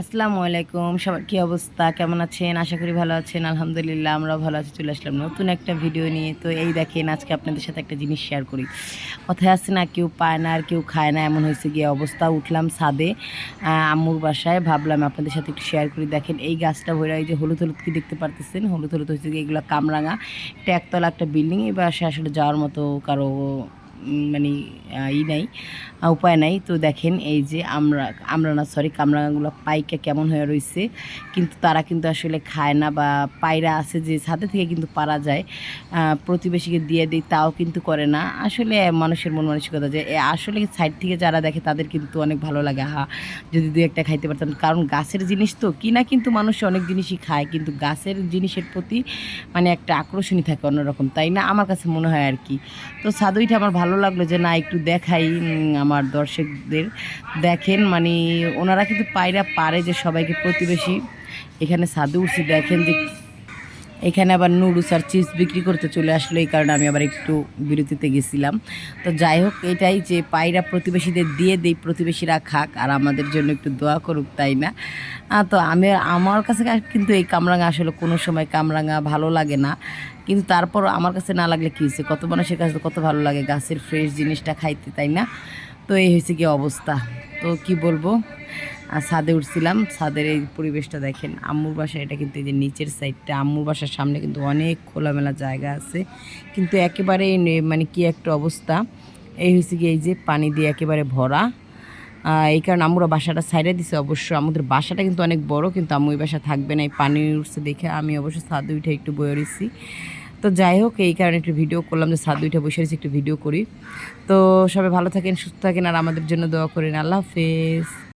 আসসালামু আলাইকুম, সবার কী অবস্থা? কেমন আছেন? আশা করি ভালো আছেন, আলহামদুলিল্লাহ, আমরাও ভালো আছি, চলে আসলাম নতুন একটা ভিডিও নিয়ে। তো এই দেখেন, আজকে আপনাদের সাথে একটা জিনিস শেয়ার করি। কথায় আছে না, কেউ পায় না আর কেউ খায় না, এমন হয়েছে গিয়ে অবস্থা। উঠলাম ছাদে আম্মুর বাসায়, ভাবলাম আপনাদের সাথে একটু শেয়ার করি। দেখেন, এই গাছটা ভরে, এই যে হলুদ হলুদ কি দেখতে পারতেছেন? হলুদ হলুদ হয়েছে গিয়ে এগুলো কামরাঙা এটা একতলা একটা বিল্ডিং এই বাসায় আসলে যাওয়ার মতো কারও মানে ই নাই উপায় নাই। তো দেখেন এই যে আমরা আমরা না সরি কামরাঙাগুলো পাইকা কেমন হয়ে রয়েছে কিন্তু তারা কিন্তু আসলে খায় না বা পায়রা আছে যে ছাদে থেকে কিন্তু পারা যায় প্রতিবেশীকে দিয়ে দিই তাও কিন্তু করে না। আসলে মানুষের মন মানসিকতা যে আসলে সাইড থেকে যারা দেখে তাদের কিন্তু অনেক ভালো লাগে। হা যদি দু একটা খাইতে পারতাম। কারণ গাছের জিনিস তো কিনা কিন্তু মানুষ অনেক জিনিসই খায়। কিন্তু গাছের জিনিসের প্রতি মানে একটা আকর্ষণই থাকে অন্যরকম, তাই না? আমার কাছে মনে হয় আর কি। তো সাদুইটা আমার ভালো লাগল যে, না, একটু দেখাই আমার দর্শকদের দেখেন। মানে ওনারা কিন্তু পায়রা পারে যে সবাইকে প্রতিবেশী। এখানে সাধু উঠছি দেখেন যে এখানে আবার নুডলস আর চিপস বিক্রি করতে চলে আসলো, এই কারণে আমি আবার একটু বিরতিতে গেছিলাম। তো যাই হোক, এটাই যে পায়রা প্রতিবেশীদের দিয়ে দেই, প্রতিবেশীরা খাক আর আমাদের জন্য একটু দোয়া করুক, তাই না? তো আমি, আমার কাছে কিন্তু এই কামরাঙা আসলে কোনো সময় কামরাঙা ভালো লাগে না। কিন্তু তারপর আমার কাছে না লাগলে কী হয়েছে? কত মানুষের কাছে কত ভালো লাগে গাছের ফ্রেশ জিনিসটা খাইতে, তাই না? তো এই হয়েছে কি অবস্থা। তো কি বলব? আর ছাদে উঠছিলাম, ছাদের এই পরিবেশটা দেখেন, আম্মুর বাসা, এটা কিন্তু এই যে নিচের সাইডটা আম্মুর বাসার সামনে কিন্তু অনেক খোলামেলা জায়গা আছে। কিন্তু একেবারে মানে কি একটা অবস্থা, এই হয়েছে কি এই যে পানি দিয়ে একেবারে ভরা। এই কারণে আমরা বাসাটা সাইডে দিছে অবশ্য। আমাদের বাসাটা কিন্তু অনেক বড়, কিন্তু আম্মু এই বাসা থাকবে না, এই পানি উঠছে দেখে আমি অবশ্য ছাদে উঠে একটু বয়ে রয়েছি তো যাই হোক, এই কারণে একটু ভিডিও করলাম যে সাত দুইটা বসে একটু ভিডিও করি। তো সবাই ভালো থাকেন, সুস্থ থাকেন, আর আমাদের জন্য দোয়া করেন। আল্লাহ হাফেজ।